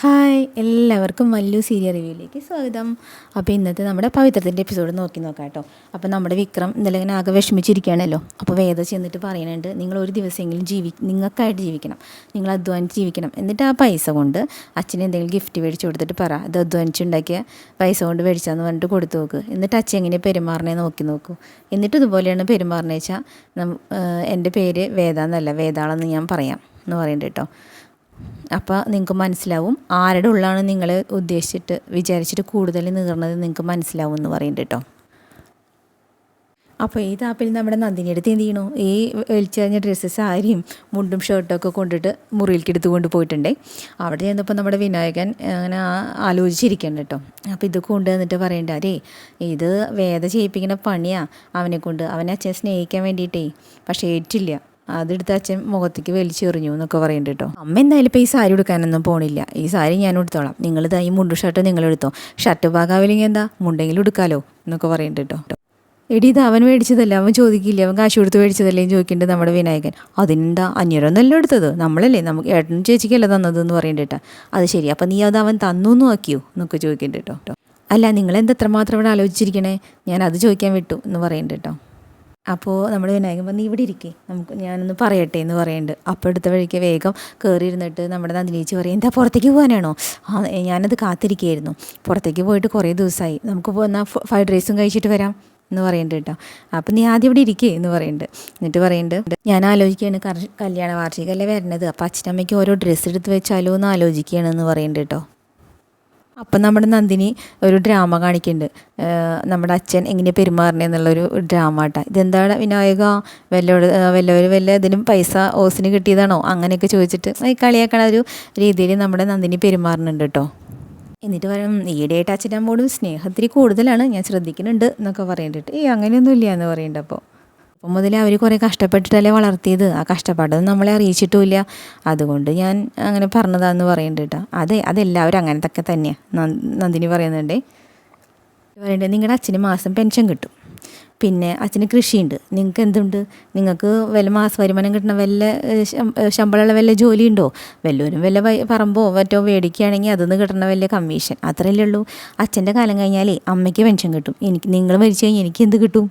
Hi എല്ലാവർക്കും വല്ലു serial റിവ്യൂയിലേക്ക് സ്വാഗതം. അപ്പോൾ ഇന്നത്തെ നമ്മുടെ പവിത്രത്തിന്റെ എപ്പിസോഡ് നോക്കി നോക്കാം കേട്ടോ അപ്പോൾ നമ്മുടെ വിക്രം ഇന്നലെ ഇങ്ങനെ ആകെ വിഷമിച്ചിരിക്കുകയാണല്ലോ. അപ്പോൾ വേദ ചെന്നിട്ട് പറയുന്നുണ്ട് നിങ്ങൾ ഒരു ദിവസമെങ്കിലും ജീവി നിങ്ങൾക്കായിട്ട് ജീവിക്കണം. നിങ്ങൾ അധ്വാനിച്ച് ജീവിക്കണം. എന്നിട്ട് ആ പൈസ കൊണ്ട് അച്ഛന് എന്തെങ്കിലും ഗിഫ്റ്റ് മേടിച്ച് കൊടുത്തിട്ട് പറ അത് അധ്വാനിച്ചുണ്ടാക്കിയ പൈസ കൊണ്ട് മേടിച്ചാന്ന് പറഞ്ഞിട്ട് കൊടുത്തു നോക്ക്. എന്നിട്ട് അച്ഛൻ എങ്ങനെ പെരുമാറണേ നോക്കി നോക്കൂ. എന്നിട്ട് ഇതുപോലെയാണ് പെരുമാറണേ വെച്ചാൽ എന്റെ പേര് വേദ എന്നല്ല വേദാളെന്ന് ഞാൻ പറയാം എന്ന് പറയുന്നുണ്ട് കേട്ടോ. അപ്പോൾ നിങ്ങൾക്ക് മനസ്സിലാവും ആരുടെ ഉള്ളാണ് നിങ്ങൾ ഉദ്ദേശിച്ചിട്ട് വിചാരിച്ചിട്ട് കൂടുതൽ നീർന്നത് നിങ്ങൾക്ക് മനസ്സിലാവും എന്ന് പറയുന്നുണ്ട് കേട്ടോ അപ്പോൾ ഈ താപ്പിൽ നമ്മുടെ നന്ദിനി അടുത്ത് എന്ത് ചെയ്യണു? ഈ വലിച്ചെറിഞ്ഞ ഡ്രസ്സ് സാരിയും മുണ്ടും ഷർട്ടും ഒക്കെ കൊണ്ടിട്ട് മുറിയിലേക്ക് എടുത്തു കൊണ്ട് പോയിട്ടുണ്ടേ. അവിടെ ചെന്നപ്പോൾ നമ്മുടെ വിനായകൻ അങ്ങനെ ആലോചിച്ചിരിക്കണം കേട്ടോ അപ്പോൾ ഇത് കൊണ്ടുവന്നിട്ട് പറയണ്ട അരേ ഇത് വേദ ചെയ്യിപ്പിക്കുന്ന പണിയാണ് അവനെ കൊണ്ട് അവനെ അച്ഛനെ സ്നേഹിക്കാൻ വേണ്ടിയിട്ടേ. പക്ഷേ ഏറ്റില്ല. അതെടുത്ത് അച്ഛൻ മുഖത്തേക്ക് വലിച്ചെറിഞ്ഞു എന്നൊക്കെ പറയുന്നുണ്ട് കേട്ടോ. അമ്മ എന്തായാലും ഇപ്പോൾ ഈ സാരി എടുക്കാനൊന്നും പോണില്ല. ഈ സാരി ഞാൻ എടുത്തോളാം നിങ്ങൾ ഇതാ ഈ മുണ്ടു ഷർട്ട് നിങ്ങൾ എടുത്തോ ഷർട്ട് ഭാഗമാവില്ലെങ്കിൽ എന്താ? മുണ്ടെങ്കിലും എടുക്കാലോ എന്നൊക്കെ പറയുന്നുണ്ട് കേട്ടോ. എടി ഇത് അവൻ മേടിച്ചതല്ല? അവൻ ചോദിക്കില്ല? അവൻ കാശ് കൊടുത്ത് മേടിച്ചതല്ലേ ചോദിക്കേണ്ടത് നമ്മുടെ വിനായകൻ. അതിനെന്താ അന്യരൊന്നല്ല എടുത്തത് നമ്മളല്ലേ? നമുക്ക് ഏട്ടനും ചേച്ചിക്കല്ല തന്നത് എന്ന് പറയണ്ട അത് ശരി. അപ്പം നീ അത് അവൻ തന്നു എന്ന് ആക്കിയോ എന്നൊക്കെ ചോദിക്കേണ്ട കേട്ടോ. അല്ല നിങ്ങൾ എന്താ എത്രമാത്രം ഇവിടെ ആലോചിച്ചിരിക്കണേ? ഞാൻ അത് ചോദിക്കാൻ വിട്ടു എന്ന് പറയേണ്ട കേട്ടോ. അപ്പോൾ നമ്മൾ വിനായകൻ വന്ന് ഇവിടെ ഇരിക്കേ നമുക്ക് ഞാനൊന്ന് പറയട്ടെ എന്ന് പറയുന്നുണ്ട് അപ്പോൾ എടുത്ത വഴിക്ക് വേഗം കയറി ഇരുന്നിട്ട് നമ്മുടെ നന്ദിനേച്ചി പറയും എന്താ പുറത്തേക്ക് പോകാനാണോ? ആ ഞാനത് കാത്തിരിക്കുകയായിരുന്നു പുറത്തേക്ക് പോയിട്ട് കുറേ ദിവസമായി നമുക്ക് എന്നാൽ ഫ്രൈഡ് റൈസും കഴിച്ചിട്ട് വരാം എന്ന് പറയുന്നുണ്ട് കേട്ടോ. അപ്പം നീ ആദ്യം ഇവിടെ ഇരിക്കേ എന്ന് പറയുന്നുണ്ട് എന്നിട്ട് പറയുന്നുണ്ട് ഞാൻ ആലോചിക്കുകയാണ് കല്യാണ വാർഷികമല്ലേ വരണത്. അപ്പം അച്ഛനമ്മയ്ക്ക് ഓരോ ഡ്രസ്സ് എടുത്ത് വെച്ചാലോ എന്ന് ആലോചിക്കുകയാണ് എന്ന് പറയുന്നുണ്ട് കേട്ടോ. അപ്പം നമ്മുടെ നന്ദിനി ഒരു ഡ്രാമ കാണിക്കുന്നുണ്ട്. നമ്മുടെ അച്ഛൻ എങ്ങനെ പെരുമാറണേന്നുള്ളൊരു ഡ്രാമ കേട്ടോ ഇതെന്താണ് വിനായക? വല്ലവർ വല്ലവർ വല്ല ഇതിനും പൈസ ഓസിന് കിട്ടിയതാണോ? അങ്ങനെയൊക്കെ ചോദിച്ചിട്ട് ഈ കളിയാക്കണ ഒരു രീതിയിൽ നമ്മുടെ നന്ദിനി പെരുമാറുന്നുണ്ട് കേട്ടോ. എന്നിട്ട് പറയും ഈയിടെയായിട്ട് അച്ഛനമ്മോടും സ്നേഹത്തിരി കൂടുതലാണ്. ഞാൻ ശ്രദ്ധിക്കുന്നുണ്ട് എന്നൊക്കെ പറയേണ്ടിട്ട്. ഈ അങ്ങനെയൊന്നും ഇല്ല എന്ന് പറയുന്നുണ്ട് അപ്പോൾ. അപ്പം മുതലേ അവർ കുറേ കഷ്ടപ്പെട്ടിട്ടല്ലേ വളർത്തിയത്. ആ കഷ്ടപ്പാടൊന്നും നമ്മളെ അറിയിച്ചിട്ടുമില്ല. അതുകൊണ്ട് ഞാൻ അങ്ങനെ പറഞ്ഞതാന്ന് പറയുന്നുണ്ട് കേട്ടോ. അതെ അതെല്ലാവരും അങ്ങനത്തൊക്കെ തന്നെയാണ് നന്ദിനി പറയുന്നുണ്ട്. പറയണ്ടേ നിങ്ങളുടെ അച്ഛന് മാസം പെൻഷൻ കിട്ടും. പിന്നെ അച്ഛന് കൃഷിയുണ്ട്. നിങ്ങൾക്ക് എന്തുണ്ട്? നിങ്ങൾക്ക് വല്ല മാസ വരുമാനം കിട്ടണ വല്ല ശമ്പളമുള്ള വല്ല ജോലിയുണ്ടോ? വല്ലവരും വല്ല പറമ്പോ മറ്റോ മേടിക്കുകയാണെങ്കിൽ അതിന്ന് കിട്ടണ വല്ല കമ്മീഷൻ. അത്രയല്ലേ ഉള്ളൂ. അച്ഛന്റെ കാലം കഴിഞ്ഞാലേ അമ്മയ്ക്ക് പെൻഷൻ കിട്ടും. എനിക്ക് നിങ്ങൾ മരിച്ചു കഴിഞ്ഞാൽ എനിക്ക് എന്ത് കിട്ടും?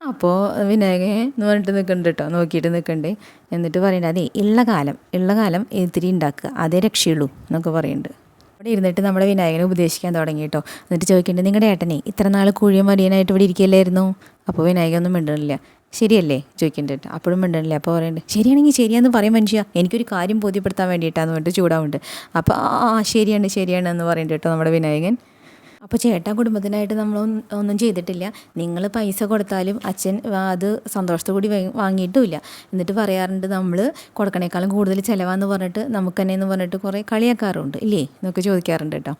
അപ്പോൾ വിനായകൻ എന്ന് പറഞ്ഞിട്ട് നിൽക്കണ്ട കേട്ടോ നോക്കിയിട്ട് നിൽക്കണ്ടേ എന്നിട്ട് പറയണ്ട അതെ ഉള്ള കാലം ഉള്ള കാലം ഇത്തിരി ഉണ്ടാക്കുക അതേ രക്ഷയുള്ളൂ എന്നൊക്കെ പറയുന്നുണ്ട് അവിടെ ഇരുന്നിട്ട് നമ്മുടെ വിനായകനെ ഉപദേശിക്കാൻ തുടങ്ങി കേട്ടോ എന്നിട്ട് ചോദിക്കേണ്ടത് നിങ്ങളുടെ ഏട്ടനെ ഇത്ര നാൾ കുഴിയും മടിയനായിട്ട് ഇവിടെ ഇരിക്കില്ലായിരുന്നു? അപ്പോൾ വിനായകനൊന്നും മിണ്ടണില്ല. ശരിയല്ലേ? ചോദിക്കേണ്ടത് അപ്പോഴും മിണ്ടണില്ല. അപ്പോൾ പറയുന്നുണ്ട് ശരിയാണെങ്കിൽ ശരിയാന്ന് പറയും മനുഷ്യ. എനിക്കൊരു കാര്യം ബോധ്യപ്പെടുത്താൻ വേണ്ടിയിട്ടാന്ന് പറഞ്ഞിട്ട് ചൂടാവുണ്ട്. അപ്പോൾ ആ ശരിയാണ് ശരിയാണ് എന്ന് പറയുന്നുണ്ട് കേട്ടോ നമ്മുടെ വിനായകൻ. അപ്പോൾ ചേട്ടാ കുടുംബത്തിനായിട്ട് നമ്മൾ ഒന്നും ചെയ്തിട്ടില്ല. നിങ്ങൾ പൈസ കൊടുത്താലും അച്ഛൻ അത് സന്തോഷത്തോടുകൂടി വാങ്ങിയിട്ടുമില്ല. എന്നിട്ട് പറയാറുണ്ട് നമ്മൾ കൊടുക്കണേക്കാളും കൂടുതൽ ചിലവാന്ന് പറഞ്ഞിട്ട് നമുക്ക് തന്നെ എന്ന് പറഞ്ഞിട്ട് കുറേ കളിയാക്കാറുണ്ട്. ഇല്ലേ? എന്നൊക്കെ ചോദിക്കാറുണ്ട് കേട്ടോ.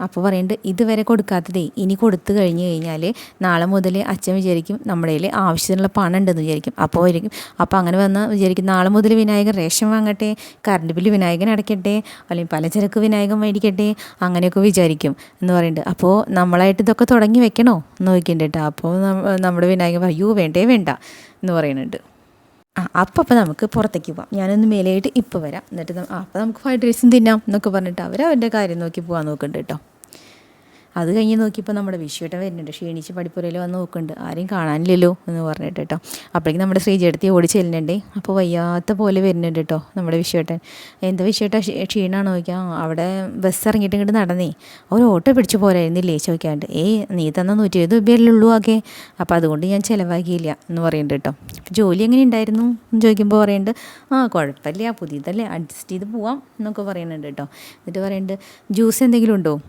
അപ്പോൾ പറയുന്നുണ്ട് ഇതുവരെ കൊടുക്കാത്തതേ ഇനി കൊടുത്തു കഴിഞ്ഞ് കഴിഞ്ഞാൽ നാളെ മുതൽ അച്ഛൻ വിചാരിക്കും നമ്മുടെ കയ്യിൽ ആവശ്യത്തിനുള്ള പണം ഉണ്ടെന്ന് വിചാരിക്കും. അപ്പോൾ വിചാരിക്കും അപ്പോൾ അങ്ങനെ വന്ന് വിചാരിക്കും നാളെ മുതൽ വിനായകൻ റേഷൻ വാങ്ങട്ടെ കറണ്ട് ബില്ല് വിനായകൻ അടയ്ക്കട്ടെ അല്ലെങ്കിൽ പലചരക്ക് വിനായകൻ മേടിക്കട്ടെ അങ്ങനെയൊക്കെ വിചാരിക്കും. എന്ന് പറയുന്നുണ്ട് അപ്പോൾ നമ്മളായിട്ട് ഇതൊക്കെ തുടങ്ങി വെക്കണോ? എന്ന് നോക്കിയിട്ടുണ്ട് കേട്ടോ അപ്പോൾ നമ്മുടെ വിനായകൻ അയ്യോ വേണ്ടേ വേണ്ട. എന്ന് പറയുന്നുണ്ട് ആ അപ്പം അപ്പം നമുക്ക് പുറത്തേക്ക് പോവാം. ഞാനൊന്ന് മേലെയായിട്ട് ഇപ്പോൾ വരാം. എന്നിട്ട് അപ്പം നമുക്ക് ഫ്രൈഡ് റൈസും തിന്നാം എന്നൊക്കെ പറഞ്ഞിട്ട് അവർ അവരുടെ കാര്യം നോക്കി പോകാൻ നോക്കുന്നുണ്ട് കേട്ടോ. അത് കഴിഞ്ഞ് നോക്കിയപ്പോൾ നമ്മുടെ വിഷുവേട്ടൻ വരുന്നുണ്ട്. ക്ഷീണിച്ച് പഠിപ്പുരയിൽ വന്ന് നോക്കുന്നുണ്ട്. ആരെയും കാണാനില്ലല്ലോ എന്ന് പറഞ്ഞിട്ട് കേട്ടോ. അപ്പോഴേക്കും നമ്മുടെ ശ്രീജേടത്തി ഓടി ചെല്ലുന്നുണ്ട്. അപ്പോൾ വയ്യാത്ത പോലെ വരുന്നുണ്ട് കേട്ടോ നമ്മുടെ വിഷുവേട്ടൻ. എന്താ വിഷുവേട്ട ക്ഷീണമാണ് നോക്കിയാൽ അവിടെ ബസ് ഇറങ്ങിയിട്ട് ഇങ്ങോട്ട് നടന്നേ. ഒരു ഓട്ടോ പിടിച്ചു പോരായിരുന്നില്ലേ? ചോദിക്കാണ്ട്. ഏ നീ തന്ന നൂറ്റി എഴുപത് രൂപയല്ലേ ആകെ. അപ്പോൾ അതുകൊണ്ട് ഞാൻ ചിലവാക്കിയില്ല എന്ന് പറയുന്നുണ്ട് കേട്ടോ. ജോലി എങ്ങനെ ഉണ്ടായിരുന്നു? എന്ന് ചോദിക്കുമ്പോൾ പറയുന്നുണ്ട്. ആ കുഴപ്പമില്ല. പുതിയതല്ലേ. അഡ്ജസ്റ്റ് ചെയ്ത് പോവാം എന്നൊക്കെ പറയുന്നുണ്ട് കേട്ടോ. എന്നിട്ട് പറയുന്നുണ്ട്. ജ്യൂസ് എന്തെങ്കിലും ഉണ്ടോ?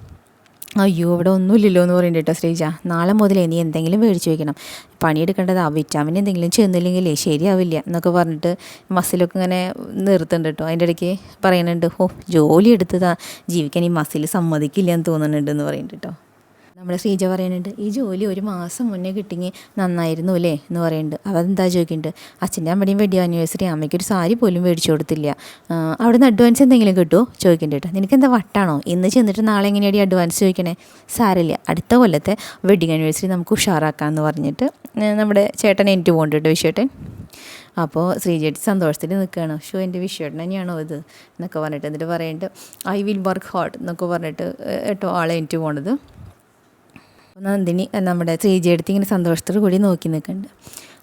അയ്യോ ഇവിടെ ഒന്നുമില്ലല്ലോ എന്ന് പറയുന്നുണ്ട് കേട്ടോ ശ്രീജ. നാളെ മുതൽ നീ എന്തെങ്കിലും മേടിച്ച് വയ്ക്കണം പണിയെടുക്കേണ്ടത് വിറ്റാമിൻ എന്തെങ്കിലും ചെന്നില്ലെങ്കിലേ ശരിയാവില്ല എന്നൊക്കെ പറഞ്ഞിട്ട് മസിലൊക്കെ ഇങ്ങനെ നിർത്തുന്നുണ്ട് കേട്ടോ. അതിന്റെ ഇടയ്ക്ക് പറയുന്നുണ്ട് ഓ ജോലി എടുത്തതാ. ജീവിക്കാൻ ഈ മസിൽ സമ്മതിക്കില്ല എന്ന് തോന്നുന്നുണ്ട് എന്ന് പറയുന്നുണ്ട് കേട്ടോ. നമ്മുടെ ശ്രീജ പറയുന്നുണ്ട് ഈ ജോലി ഒരു മാസം മുന്നേ കിട്ടിങ്ങി നന്നായിരുന്നു അല്ലേ? എന്ന് പറയുന്നുണ്ട്. അവരെന്താ ചോദിക്കുന്നുണ്ട് അച്ഛന്റെ അമ്മയുടെയും വെഡിങ് ആനിവേഴ്സറി അമ്മയ്ക്ക് ഒരു സാരി പോലും മേടിച്ചു കൊടുത്തില്ല. അവിടെ നിന്ന് അഡ്വാൻസ് എന്തെങ്കിലും കിട്ടുമോ? ചോദിക്കുന്നുണ്ട് കേട്ടോ. നിനക്ക് എന്താ വട്ടാണോ? ഇന്ന് ചെന്നിട്ട് നാളെ എങ്ങനെയാണ് അഡ്വാൻസ് ചോദിക്കണേ? സാരില്ല അടുത്ത കൊല്ലത്തെ വെഡിങ് ആനിവേഴ്സറി നമുക്ക് ഉഷാറാക്കാമെന്ന് പറഞ്ഞിട്ട് നമ്മുടെ ചേട്ടൻ എനിക്ക് പോകുന്നുണ്ട് വിഷയട്ടൻ അപ്പോൾ ശ്രീജേട്ടി സന്തോഷത്തിൽ നിൽക്കുകയാണ്. ഷോ എന്റെ വിഷയട്ടൻ തന്നെയാണോ ഇത്? എന്നൊക്കെ പറഞ്ഞിട്ട് എന്നിട്ട് പറയുന്നുണ്ട് ഐ വിൽ വർക്ക് ഹാർഡ് എന്നൊക്കെ പറഞ്ഞിട്ട് കേട്ടോ ആളെ എനിക്ക് പോണത് അപ്പോൾ നന്ദിനി നമ്മുടെ ശ്രീജി എടുത്ത് ഇങ്ങനെ സന്തോഷത്തോടു കൂടി നോക്കി നിൽക്കുന്നുണ്ട്.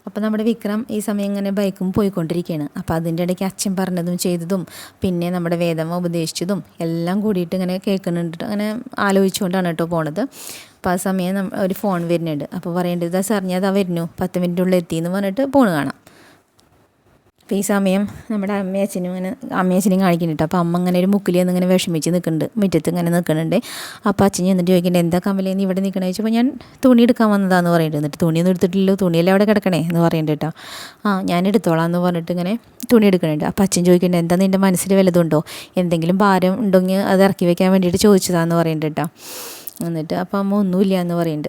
അപ്പോൾ നമ്മുടെ വിക്രം ഈ സമയം ഇങ്ങനെ ബൈക്കും പോയിക്കൊണ്ടിരിക്കുകയാണ്. അപ്പോൾ അതിന്റെ ഇടയ്ക്ക് അച്ഛൻ പറഞ്ഞതും ചെയ്തതും പിന്നെ നമ്മുടെ വേദം ഉപദേശിച്ചതും എല്ലാം കൂടിയിട്ട് ഇങ്ങനെ കേൾക്കുന്നുണ്ട് അങ്ങനെ ആലോചിച്ചുകൊണ്ടാണ് കേട്ടോ പോണത്. അപ്പോൾ ആ സമയം ഒരു ഫോൺ വരുന്നുണ്ട്. അപ്പോൾ പറയേണ്ടത് സാർ ഞാൻ അതാ വരുന്നു. പത്ത് മിനിറ്റുള്ളിൽ എത്തിയെന്ന് പറഞ്ഞിട്ട് ഫോൺ കാണാം. അപ്പോൾ ഈ സമയം നമ്മുടെ അമ്മയച്ഛനും ഇങ്ങനെ അമ്മയച്ഛനും കാണിക്കുന്നുണ്ട്. അപ്പോൾ അമ്മ ഇങ്ങനെ ഒരു നിന്ന് ഇങ്ങനെ വിഷമിച്ച് നിൽക്കുന്നുണ്ട് മുറ്റത്ത് ഇങ്ങനെ നിൽക്കുന്നുണ്ട് അപ്പോൾ അച്ഛൻ എന്നിട്ട് ചോദിക്കുന്നുണ്ട് എന്താ കമലേ നീ ഇവിടെ നിൽക്കണേ ചോദിച്ചപ്പോൾ ഞാൻ തുണി എടുക്കാൻ വന്നതാന്ന് പറയുന്നുണ്ട് എന്നിട്ട് തുണിയൊന്നും എടുത്തിട്ടില്ലല്ലോ തുണിയെല്ലാം അവിടെ കിടക്കണേ എന്ന് പറയുന്നുണ്ട് കേട്ടോ ആ ഞാൻ എടുത്തോളാം എന്ന് പറഞ്ഞിട്ട് ഇങ്ങനെ തുണി എടുക്കുന്നുണ്ട്. അപ്പോൾ അച്ഛൻ ചോദിക്കുന്നുണ്ട് എന്താ നിന്റെ മനസ്സിൽ വല്ലതുണ്ടോ എന്തെങ്കിലും ഭാരം ഉണ്ടെങ്കിൽ അത് ഇറക്കി വയ്ക്കാൻ വേണ്ടിയിട്ട് ചോദിച്ചതാന്ന് പറയുന്നുണ്ട് കേട്ടോ എന്നിട്ട് അപ്പോൾ അമ്മ ഒന്നുമില്ല എന്ന് പറയുന്നുണ്ട്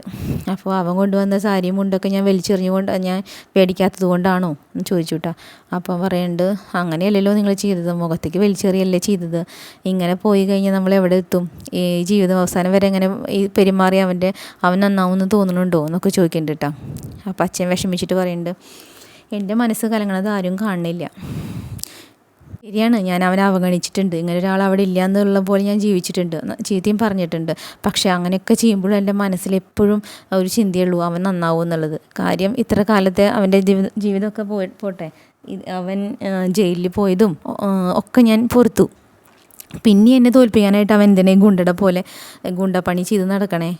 അപ്പോൾ അവൻ കൊണ്ടുവന്ന സാരിയും മുണ്ടൊക്കെ ഞാൻ വലിച്ചെറിഞ്ഞുകൊണ്ട് ഞാൻ പേടിക്കാത്തത് കൊണ്ടാണോ എന്ന് ചോദിച്ചു കേട്ടോ അപ്പം പറയുന്നുണ്ട് അങ്ങനെയല്ലല്ലോ നിങ്ങൾ ചെയ്തത്. മുഖത്തേക്ക് വലിച്ചെറിയല്ലേ ചെയ്തത്. ഇങ്ങനെ പോയി കഴിഞ്ഞാൽ നമ്മൾ എവിടെ എത്തും? ഈ ജീവിതം അവസാനം വരെ ഇങ്ങനെ ഈ പെരുമാറി അവന്റെ അവൻ നന്നാവുമെന്ന് തോന്നുന്നുണ്ടോ? എന്നൊക്കെ ചോദിക്കുന്നുണ്ട് കേട്ടോ അപ്പം അച്ഛൻ വിഷമിച്ചിട്ട് പറയുന്നുണ്ട് എന്റെ മനസ്സ് കലങ്ങണത് ആരും കാണുന്നില്ല. ശരിയാണ് ഞാൻ അവനെ അവഗണിച്ചിട്ടുണ്ട്. ഇങ്ങനെ ഒരാൾ അവിടെ ഇല്ല എന്നുള്ള പോലെ ഞാൻ ജീവിച്ചിട്ടുണ്ട് ചീത്തയും പറഞ്ഞിട്ടുണ്ട്. പക്ഷേ അങ്ങനെയൊക്കെ ചെയ്യുമ്പോഴും എന്റെ മനസ്സിൽ എപ്പോഴും ഒരു ചിന്തയുള്ളൂ അവൻ നന്നാവും എന്നുള്ളത്. കാര്യം ഇത്ര കാലത്തെ അവന്റെ ജീവിത ജീവിതമൊക്കെ പോയി പോട്ടെ. അവൻ ജയിലിൽ പോയതും ഒക്കെ ഞാൻ പൊറുത്തു. പിന്നെ എന്നെ തോൽപ്പിക്കാനായിട്ട് അവൻ എന്തിനേ ഗുണ്ടട പോലെ ഗുണ്ടപ്പണി ചെയ്ത് നടക്കണേ?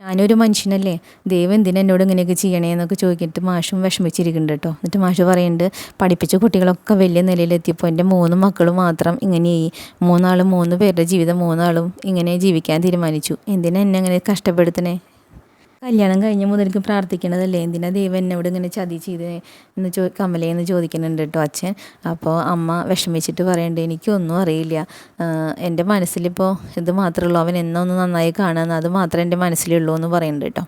ഞാനൊരു മനുഷ്യനല്ലേ? ദൈവം എന്തിനാ എന്നോട് ഇങ്ങനെയൊക്കെ ചെയ്യണേ എന്നൊക്കെ ചോദിക്കിട്ട് മാഷും വിഷമിച്ചിരിക്കുന്നുണ്ട് കേട്ടോ. എന്നിട്ട് മാഷ് പറയുന്നുണ്ട് പഠിപ്പിച്ച കുട്ടികളൊക്കെ വലിയ നിലയിലെത്തിയപ്പോൾ എന്റെ മൂന്ന് മക്കൾ മാത്രം ഇങ്ങനെയായി. മൂന്നാളും മൂന്ന് പേരുടെ ജീവിതം മൂന്നാളും ഇങ്ങനെ ജീവിക്കാൻ തീരുമാനിച്ചു. എന്തിനാ എന്നെ അങ്ങനെ കഷ്ടപ്പെടുത്തണേ? കല്യാണം കഴിഞ്ഞ മുതൽ എനിക്ക് പ്രാർത്ഥിക്കണതല്ലേ? എന്തിനാ ദൈവം എന്നോട് ഇങ്ങനെ ചതി ചെയ്ത് എന്ന് ചോ കമലയെന്ന് ചോദിക്കുന്നുണ്ട് കേട്ടോ അച്ഛൻ. അപ്പോൾ അമ്മ വിഷമിച്ചിട്ട് പറയുന്നുണ്ട് എനിക്കൊന്നും അറിയില്ല. എന്റെ മനസ്സിലിപ്പോൾ ഇത് മാത്രമേ ഉള്ളൂ. അവൻ എന്നൊന്ന് നന്നായി കാണുമെന്ന് അത് മാത്രമേ എന്റെ മനസ്സിലുള്ളൂ എന്ന് പറയുന്നുണ്ട് കേട്ടോ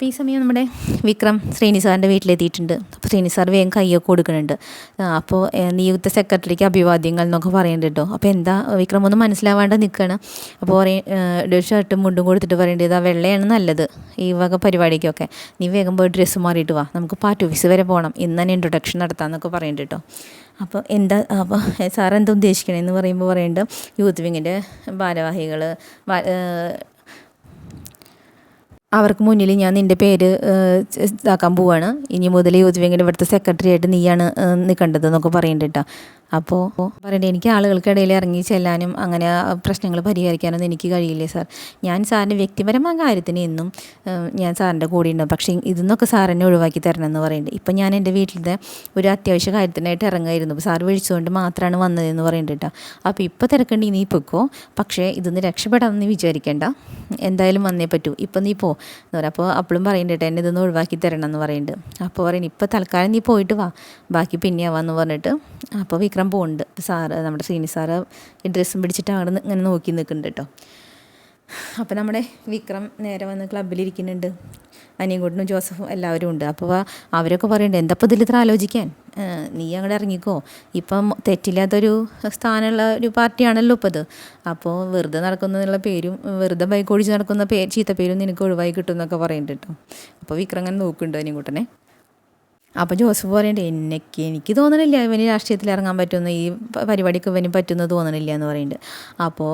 അപ്പോൾ ഈ സമയം നമ്മുടെ വിക്രം ശ്രീനി സാറിന്റെ വീട്ടിലെത്തിയിട്ടുണ്ട്. അപ്പോൾ ശ്രീനി സാർ വേഗം കയ്യൊക്കെ കൊടുക്കുന്നുണ്ട് അപ്പോൾ നിയുക്ത സെക്രട്ടറിക്ക് അഭിവാദ്യങ്ങൾ എന്നൊക്കെ പറയുന്നുണ്ട് കേട്ടോ. അപ്പോൾ എന്താ വിക്രം ഒന്നും മനസ്സിലാവാണ്ട് നിൽക്കുകയാണ് അപ്പോൾ ഒരു ഷർട്ടും മുണ്ടും കൊടുത്തിട്ട് പറയേണ്ടത് ആ വെള്ളയാണ് നല്ലത് ഈ വക പരിപാടിക്കൊക്കെ. നീ വേഗം പോയി ഡ്രസ്സ് മാറിയിട്ട് വാ. നമുക്ക് പാർട്ടി ഓഫീസ് വരെ പോകണം ഇന്ന് തന്നെ ഇൻട്രൊഡക്ഷൻ നടത്താമെന്നൊക്കെ പറയുന്നുണ്ട് കേട്ടോ. അപ്പോൾ എന്താ അപ്പോൾ സാർ എന്താ ഉദ്ദേശിക്കണേന്ന് പറയുമ്പോൾ പറയുന്നുണ്ട് യൂത്ത് വിങ്ങിന്റെ ഭാരവാഹികൾ അവർക്ക് മുന്നിൽ ഞാൻ നിന്റെ പേര് ഇതാക്കാൻ പോവാണ്. ഇനി മുതൽ യൂത്ത് വിങ്ങിന്റെ ഇവിടുത്തെ സെക്രട്ടറി ആയിട്ട് നീയാണ് നിൽക്കേണ്ടത് എന്നൊക്കെ അപ്പോൾ പറയണ്ടേ എനിക്ക് ആളുകൾക്കിടയിൽ ഇറങ്ങി ചെല്ലാനും അങ്ങനെ പ്രശ്നങ്ങൾ പരിഹരിക്കാനൊന്നും എനിക്ക് കഴിയില്ലേ സാർ? ഞാൻ സാറിന്റെ വ്യക്തിപരമായ കാര്യത്തിന് എന്നും ഞാൻ സാറിന്റെ കൂടെ ഉണ്ടാവും. പക്ഷേ ഇതെന്നൊക്കെ സാറിനെ ഒഴിവാക്കി തരണം എന്ന് പറയുന്നുണ്ട് ഇപ്പം ഞാൻ എന്റെ വീട്ടിലത്തെ ഒരു അത്യാവശ്യ കാര്യത്തിനായിട്ട് ഇറങ്ങായിരുന്നു. സാർ വിളിച്ചുകൊണ്ട് മാത്രമാണ് വന്നതെന്ന് പറയുന്നുണ്ട് കേട്ടോ. അപ്പോൾ ഇപ്പോൾ തിരക്കണ്ടി നീ പൊക്കോ പക്ഷേ ഇതൊന്ന് രക്ഷപ്പെടാമെന്ന് വിചാരിക്കേണ്ട. എന്തായാലും വന്നേ പറ്റൂ. ഇപ്പം നീ പോ. എന്ന് പറയാം. അപ്പോൾ അപ്പോഴും പറയുന്നുണ്ട് എന്നെ ഇതൊന്ന് ഒഴിവാക്കി തരണം എന്ന് പറയുന്നുണ്ട് അപ്പോൾ പറയുന്നത് ഇപ്പോൾ തൽക്കാലം നീ പോയിട്ട് വാ. ബാക്കി പിന്നെ പറഞ്ഞിട്ട്. അപ്പോൾ വിക്രം പോകുന്നുണ്ട് സാറ് നമ്മുടെ ശ്രീനി സാറ് ഈ ഡ്രസ്സും പിടിച്ചിട്ട് അവിടെ നിന്ന് ഇങ്ങനെ നോക്കി നിൽക്കുന്നുണ്ട് കേട്ടോ അപ്പോൾ നമ്മുടെ വിക്രം നേരെ വന്ന് ക്ലബ്ബിലിരിക്കുന്നുണ്ട് അനിയൻകുട്ടനും ജോസഫും എല്ലാവരും ഉണ്ട്. അപ്പോൾ അവരൊക്കെ പറയുന്നുണ്ട് എന്താ ഇപ്പോൾ ഇതിൽ ഇത്ര ആലോചിക്കാൻ? നീ അങ്ങോട്ട് ഇറങ്ങിക്കോ ഇപ്പം തെറ്റില്ലാത്തൊരു സ്ഥാനമുള്ള ഒരു പാർട്ടിയാണല്ലോ ഇപ്പോൾ ഇത്. അപ്പോൾ വെറുതെ നടക്കുന്നതിനുള്ള പേരും വെറുതെ ബൈക്ക് ഓടിച്ച് നടക്കുന്ന പേ ചീത്ത പേരും നിനക്ക് ഒഴിവായി കിട്ടും എന്നൊക്കെ പറയുന്നുണ്ട് കേട്ടോ അപ്പോൾ വിക്രം അങ്ങനെ നോക്കുന്നുണ്ട് അനിയൻകുട്ടനെ. അപ്പോൾ ജോസഫ് പറയണ്ടേ എനിക്ക് എനിക്ക് തോന്നണില്ല ഇവന് രാഷ്ട്രീയത്തിൽ ഇറങ്ങാൻ പറ്റുമെന്ന് ഈ പരിപാടിക്ക് ഇവന് പറ്റുമെന്ന് തോന്നണില്ല എന്ന് പറയുന്നുണ്ട് അപ്പോൾ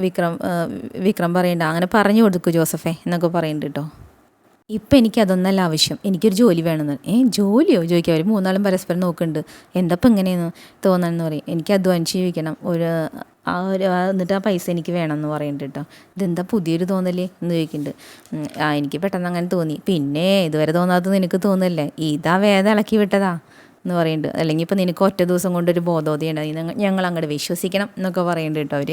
വിക്രം വിക്രം പറയണ്ട അങ്ങനെ പറഞ്ഞു കൊടുക്കും ജോസഫേ എന്നൊക്കെ പറയുന്നുണ്ട് കേട്ടോ ഇപ്പം എനിക്ക് അതൊന്നല്ല ആവശ്യം എനിക്കൊരു ജോലി വേണമെന്ന് ഏ ജോലിയോ? ചോദിക്കുക അവർ മൂന്നാളും പരസ്പരം നോക്കുന്നുണ്ട് എന്താ ഇപ്പം എങ്ങനെയെന്ന് തോന്നണമെന്ന് പറയും. എനിക്ക് അധ്വാനിച്ച് ജീവിക്കണം. ഒരു ആ ഒരു എന്നിട്ട് ആ പൈസ എനിക്ക് വേണം എന്ന് പറയുന്നുണ്ട് കേട്ടോ ഇതെന്താ പുതിയൊരു തോന്നലേ എന്ന് ചോദിക്കുന്നുണ്ട് ആ എനിക്ക് പെട്ടെന്ന് അങ്ങനെ തോന്നി. പിന്നെ ഇതുവരെ തോന്നാത്തത് നിനക്ക് തോന്നല്ലേ? ഇതാ വേദം ഇളക്കി വിട്ടതാ എന്ന് പറയുന്നുണ്ട് അല്ലെങ്കിൽ ഇപ്പം നിനക്ക് ഒറ്റ ദിവസം കൊണ്ടൊരു ബോധോദയുണ്ടായി ഞങ്ങൾ അങ്ങോട്ട് വിശ്വസിക്കണം എന്നൊക്കെ പറയുന്നുണ്ട് കേട്ടോ അവർ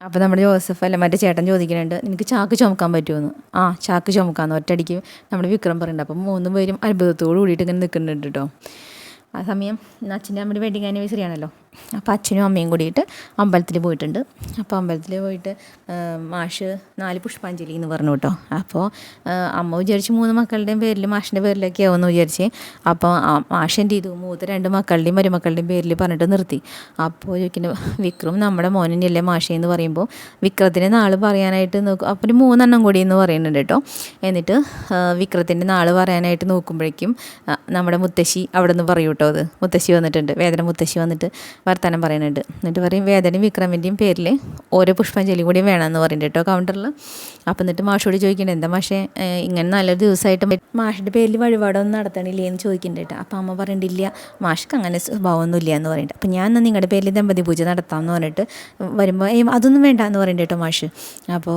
അപ്പോൾ നമ്മുടെ ജോസഫ് അല്ല മറ്റേ ചേട്ടൻ ചോദിക്കുന്നുണ്ട് നിനക്ക് ചാക്ക് ചുമക്കാൻ പറ്റുമെന്ന് ആ ചാക്ക് ചുമക്കാമെന്ന് ഒറ്റയടിക്ക് നമ്മുടെ വിക്രം പറയുന്നുണ്ട് അപ്പം മൂന്ന് പേരും അത്ഭുതത്തോട് കൂടിയിട്ട് ഇങ്ങനെ നിൽക്കുന്നുണ്ട് കേട്ടോ ആ സമയം അച്ഛന്റെ അമ്മയുടെ വെഡിങ് ആനിവേഴ്സറി ആണല്ലോ. അപ്പോൾ അച്ഛനും അമ്മയും കൂടിയിട്ട് അമ്പലത്തിൽ പോയിട്ടുണ്ട്. അപ്പോൾ അമ്പലത്തിൽ പോയിട്ട് മാഷ് നാല് പുഷ്പാഞ്ജലി എന്ന് പറഞ്ഞു കേട്ടോ. അപ്പോൾ അമ്മ വിചാരിച്ച് മൂന്ന് മക്കളുടെയും പേരിൽ മാഷിന്റെ പേരിലൊക്കെ ആവുമെന്ന് വിചാരിച്ച് അപ്പോൾ മാഷ് എന്ത് ചെയ്തു? മൂത്ത രണ്ട് മക്കളുടെയും മരുമക്കളുടെയും പേരിൽ പറഞ്ഞിട്ട് നിർത്തി. അപ്പോൾ ചോദിക്കുന്നത് വിക്രം നമ്മുടെ മോനല്ലേ മാഷേ? എന്ന് പറയുമ്പോൾ വിക്രത്തിന്റെ നാൾ പറയാനായിട്ട് നോക്കും. അപ്പോൾ ഒരു മൂന്നെണ്ണം കൂടി എന്ന് പറയുന്നുണ്ട് കേട്ടോ. എന്നിട്ട് വിക്രത്തിന്റെ നാൾ പറയാനായിട്ട് നോക്കുമ്പോഴേക്കും നമ്മുടെ മുത്തശ്ശി അവിടെ നിന്ന് പറയൂ കേട്ടോ അത്. മുത്തശ്ശി വന്നിട്ടുണ്ട്. വേദന മുത്തശ്ശി വന്നിട്ട് വർത്തമാനം പറയുന്നുണ്ട്. എന്നിട്ട് പറയും വേദനയും വിക്രമിന്റെയും പേരിൽ ഓരോ പുഷ്പാഞ്ജലി കൂടി വേണമെന്ന് പറയുന്നുണ്ട് കേട്ടോ കൗണ്ടറിൽ അപ്പം എന്നിട്ട് മാഷോട് ചോദിക്കുന്നുണ്ട് എന്താ മാഷേ ഇങ്ങനെ നല്ലൊരു ദിവസമായിട്ട് മാഷിന്റെ പേരിൽ വഴിപാടൊന്നും നടത്തണില്ലേ എന്ന് ചോദിക്കുന്നുണ്ട് കേട്ടോ. അപ്പം അമ്മ പറയണ്ടില്ല മാഷ്ക്ക് അങ്ങനെ സ്വഭാവമൊന്നുമില്ല എന്ന് പറയുന്നുണ്ട് അപ്പം ഞാൻ നിങ്ങളുടെ പേരിൽ ദമ്പതി പൂജ നടത്താം എന്ന് പറഞ്ഞിട്ട് വരുമ്പോൾ അതൊന്നും വേണ്ട എന്ന് പറയുന്നുണ്ട് കേട്ടോ മാഷ്. അപ്പോൾ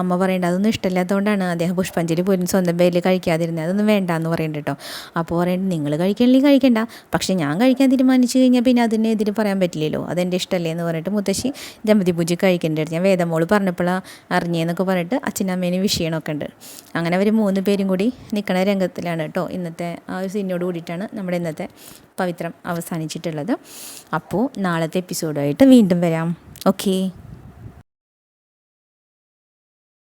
അമ്മ പറയണ്ട അതൊന്നും ഇഷ്ടമില്ലാത്തതുകൊണ്ടാണ് അദ്ദേഹം പുഷ്പാഞ്ജലി പോലും സ്വന്തം പേരിൽ കഴിക്കാതിരുന്നത് അതൊന്നും വേണ്ട എന്ന് പറയുന്നുണ്ട് കേട്ടോ. അപ്പോൾ പറയേണ്ടത് നിങ്ങൾ കഴിക്കണമെങ്കിൽ കഴിക്കണ്ട പക്ഷേ ഞാൻ കഴിക്കാൻ തീരുമാനിച്ചു കഴിഞ്ഞാൽ പിന്നെ അതിനെ അതിനെതിരെ പറയാൻ പറ്റില്ലല്ലോ. അതെന്റെ ഇഷ്ടമല്ലേ എന്ന് പറഞ്ഞിട്ട് മുത്തശ്ശി ദമ്പതി പൂജ കഴിക്കേണ്ടത് ഞാൻ വേദമോൾ പറഞ്ഞപ്പോഴാണ് അറിഞ്ഞേന്നൊക്കെ പറഞ്ഞിട്ട് അച്ഛനമ്മേനും വിഷയണമൊക്കെ ഉണ്ട്. അങ്ങനെ അവർ മൂന്ന് പേരും കൂടി നിൽക്കുന്ന രംഗത്തിലാണ് കേട്ടോ ഇന്നത്തെ ആ ഒരു സീനോട് കൂടിയിട്ടാണ് നമ്മുടെ ഇന്നത്തെ പവിത്രം അവസാനിച്ചിട്ടുള്ളത്. അപ്പോൾ നാളത്തെ എപ്പിസോഡായിട്ട് വീണ്ടും വരാം. ഓക്കേ